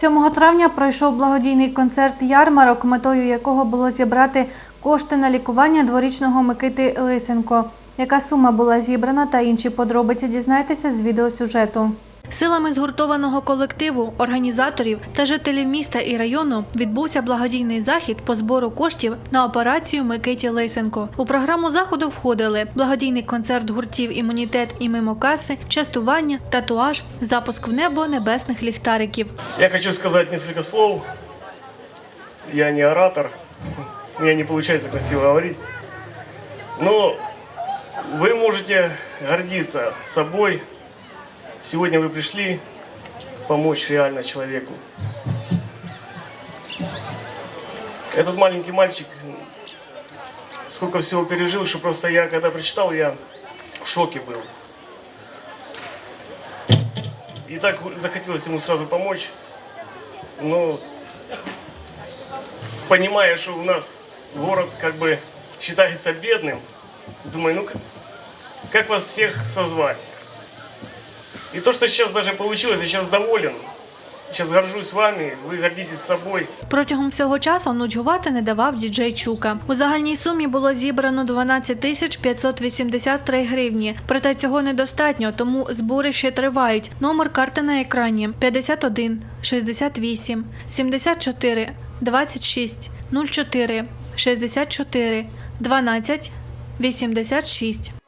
7 травня пройшов благодійний концерт ярмарок, метою якого було зібрати кошти на лікування дворічного Микити Лисенко. Яка сума була зібрана та інші подробиці дізнайтеся з відеосюжету. Силами згуртованого колективу, організаторів та жителів міста і району відбувся благодійний захід по збору коштів на операцію Микиті Лисенко. У програму заходу входили благодійний концерт гуртів імунітет і мимо каси, частування, татуаж, запуск в небо небесних ліхтариків. Я хочу сказать несколько слов. Я не оратор. У меня не получается красиво говорить. Но вы можете гордиться собой. Сегодня вы пришли помочь реально человеку. Этот маленький мальчик сколько всего пережил, что просто я, когда прочитал, я в шоке был. И так захотелось ему сразу помочь. Но понимая, что у нас город как бы считается бедным, думаю, ну как, как вас всех созвать? И то, что сейчас даже получилось, я сейчас доволен. Сейчас горжусь вами, вы гордитесь собой. Протягом всього часу нудьгувати не давав діджей Чука. У загальній сумі було зібрано 12 тисяч 583 гривні. Проте цього недостатньо, тому збори ще тривають. Номер карти на екрані 51 68 74 26 04 64 12 86.